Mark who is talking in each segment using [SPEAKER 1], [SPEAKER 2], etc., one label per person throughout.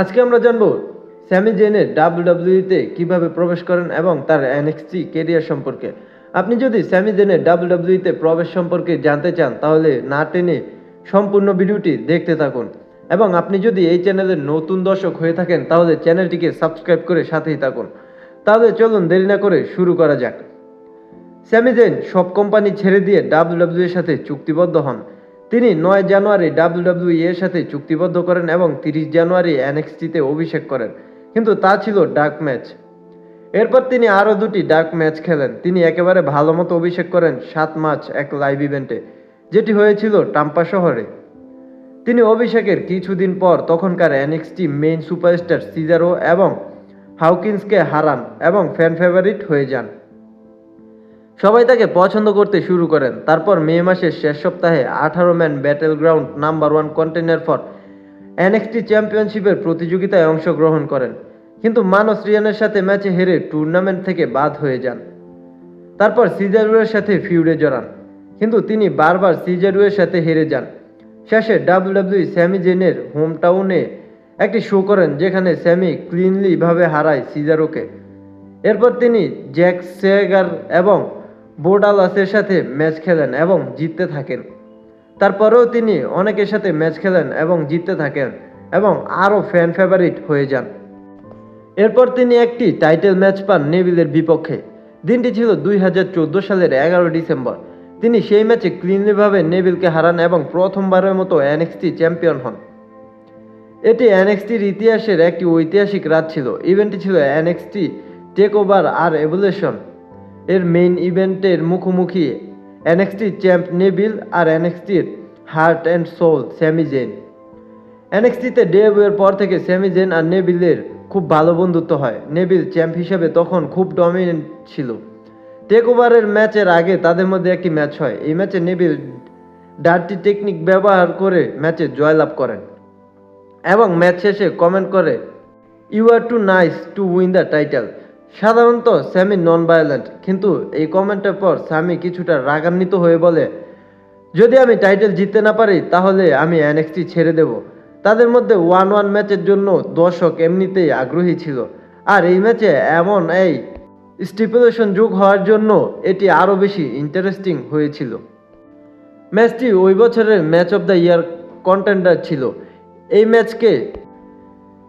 [SPEAKER 1] আজকে আমরা জানব স্যামি জেনের ডাব্লিউডাব্লিউইতে কীভাবে প্রবেশ করেন এবং তার এনএক্সটি কেরিয়ার সম্পর্কে। আপনি যদি স্যামি জেনের ডাব্লিউডাব্লিউইতে প্রবেশ সম্পর্কে জানতে চান, তাহলে না টেনে সম্পূর্ণ ভিডিওটি দেখতে থাকুন। এবং আপনি যদি এই চ্যানেলের নতুন দর্শক হয়ে থাকেন, তাহলে চ্যানেলটিকে সাবস্ক্রাইব করে সাথেই থাকুন। তাহলে চলুন দেরি না করে শুরু করা যাক। স্যামি জেন সব কোম্পানি ছেড়ে দিয়ে ডাব্লিউডাব্লিউ এর সাথে চুক্তিবদ্ধ হন। তিনি নয় জানুয়ারি ডাব্লিউডাব্লিউ এর সাথে চুক্তিবদ্ধ করেন এবং তিরিশ জানুয়ারি এনএক্সটিতে অভিষেক করেন। কিন্তু তা ছিল ডাক ম্যাচ। এরপর তিনি আরও দুটি ডাক ম্যাচ খেলেন। তিনি একেবারে ভালো মতো অভিষেক করেন সাত মার্চ এক লাইভ ইভেন্টে, যেটি হয়েছিল টাম্পা শহরে। তিনি অভিষেকের কিছুদিন পর তখনকার এনএক্সটি মেইন সুপারস্টার সিজারো এবং হাউকিন্সকে হারান এবং ফ্যান ফেভারিট হয়ে যান। সবাই তাকে পছন্দ করতে শুরু করেন। তারপর মে মাসের শেষ সপ্তাহে আঠারো man battle ground number one contender for NXT চ্যাম্পিয়নশিপের প্রতিযোগিতায় অংশগ্রহণ করেন। কিন্তু মানস রিয়ানের সাথে ম্যাচে হেরে টুর্নামেন্ট থেকে বাদ হয়ে যান। তারপর সিজারুয়ের সাথে ফিউডে জড়ান। কিন্তু তিনি বারবার সিজারুয়ের সাথে হেরে যান। শেষে ডাব্লিউডাব্লিউ স্যামি জেনের হোম টাউনে একটি শো করেন, যেখানে স্যামি ক্লিনলিভাবে হারায় সিজারোকে। এরপর তিনি জ্যাক সেগার এবং বোর্ডালাসের সাথে ম্যাচ খেলেন এবং জিততে থাকেন। তারপরেও তিনি অনেকের সাথে ম্যাচ খেলেন এবং জিততে থাকেন এবং আরও ফ্যান ফেভারিট হয়ে যান। এরপর তিনি একটি টাইটেল ম্যাচ পান নেভিলের বিপক্ষে। দিনটি ছিল দুই হাজার চোদ্দ সালের এগারো ডিসেম্বর। তিনি সেই ম্যাচে ক্লিনলিভাবে নেভিলকে হারান এবং প্রথমবারের মতো এনএক্সটি চ্যাম্পিয়ন হন। এটি এনএক্সটির ইতিহাসের একটি ঐতিহাসিক রাত ছিল। ইভেন্টটি ছিল এনএক্সটি টেক ওভার আর এভলিউশন এর মেইন ইভেন্টের মুখোমুখি এনএক্সটি চ্যাম্প নেভিল আর এনএক্সটির heart and soul Sami Zayn এনএক্সটিতে ডেবিউয়ের পর থেকে স্যামি জেন আর নেভিলের খুব ভালো বন্ধুত্ব হয়। নেভিল চ্যাম্প হিসেবে তখন খুব ডমিনেন্ট ছিল। টেক ওভারের ম্যাচের আগে তাদের মধ্যে একটি ম্যাচ হয়। এই ম্যাচে নেভিল ডার্টি টেকনিক ব্যবহার করে ম্যাচে জয়লাভ করেন এবং ম্যাচ শেষে কমেন্ট করে you are too nice to win the title সাধারণত স্যামি নন ভায়োলেন্ট কিন্তু এই কমেন্টের পর স্যামি কিছুটা রাগান্বিত হয়ে বলে, যদি আমি টাইটেল জিততে না পারি, তাহলে আমি এনএক্সটি ছেড়ে দেব। তাদের মধ্যে ওয়ান ওয়ান ম্যাচের জন্য দর্শক এমনিতেই আগ্রহী ছিল। আর এই ম্যাচে এমন এই স্টিপুলেশন যোগ হওয়ার জন্য এটি আরও বেশি ইন্টারেস্টিং হয়েছিল। ম্যাচটি ওই বছরের match of the year contender ছিল। এই ম্যাচকে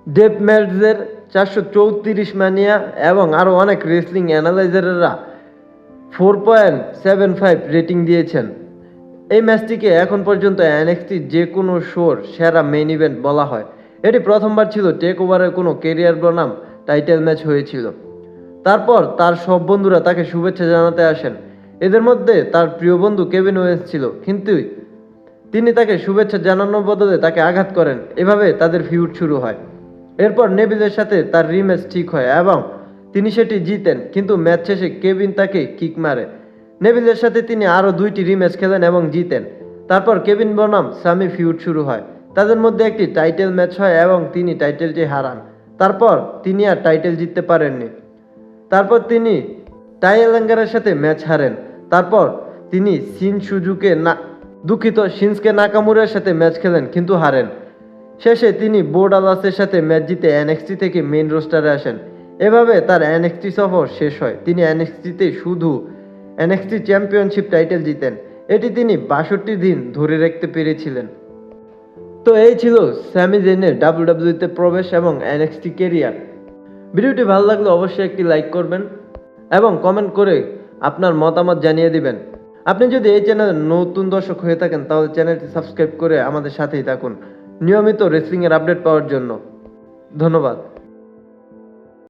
[SPEAKER 1] ডেপ ম্যাচদের চারশো চৌত্রিশ ম্যানিয়া এবং আরও অনেক wrestling অ্যানালাইজারেরা four point seven five rating দিয়েছেন। এই ম্যাচটিকে এখন পর্যন্ত এনএক্সটি যে কোনো শোর সেরা মেইন ইভেন্ট বলা হয়। এটি প্রথমবার ছিল টেক ওভারের কোনো কেরিয়ার বনাম টাইটেল ম্যাচ হয়েছিল। তারপর তার সব বন্ধুরা তাকে শুভেচ্ছা জানাতে আসেন। এদের মধ্যে তার প্রিয় বন্ধু কেভিন ওয়েন্স ছিল, কিন্তু তিনি তাকে শুভেচ্ছা জানানোর বদলে তাকে আঘাত করেন। এভাবে তাদের ফিউড শুরু হয়। এরপর নেভিলের সাথে তার রিম্যাচ ঠিক হয় এবং তিনি সেটি জিতেন, কিন্তু ম্যাচ শেষে কেভিন তাকে কিক মারে। নেভিলের সাথে তিনি আরও দুইটি রিম্যাচ খেলেন এবং জিতেন। তারপর কেভিন বনাম সামি ফিউড শুরু হয়। তাদের মধ্যে একটি টাইটেল ম্যাচ হয় এবং তিনি টাইটেলটি হারান। তারপর তিনি আর টাইটেল জিততে পারেননি। তারপর তিনি টাইলাঙ্গারের সাথে ম্যাচ হারেন। তারপর তিনি সিন সুজুকে না দুঃখিত শিনসকে নাকামুরের সাথে ম্যাচ খেলেন, কিন্তু হারেন। শেষে তিনি বোর্ডালাসের সাথে ম্যাচ জিতে এনএক্সটি থেকে মেইন রোস্টারে আসেন। এভাবে তার এনএক্সটি সফর শেষ হয়। তিনি এনএক্সটিতে শুধু এনএক্সটি চ্যাম্পিয়নশিপ টাইটেল জিতেন। এটি তিনি বাষট্টি দিন ধরে রাখতে পেরেছিলেন। তো এই ছিল স্যামি জেনের ডাব্লিউডাব্লিউতে প্রবেশ এবং এনএক্সটি কেরিয়ার ভিডিওটি ভালো লাগলে অবশ্যই একটি লাইক করবেন এবং কমেন্ট করে আপনার মতামত জানিয়ে দিবেন। আপনি যদি এই চ্যানেলে নতুন দর্শক হয়ে থাকেন, তাহলে চ্যানেলটি সাবস্ক্রাইব করে আমাদের সাথেই থাকুন। নিয়মিত রেসলিংয়ের আপডেট পাওয়ার জন্য। ধন্যবাদ।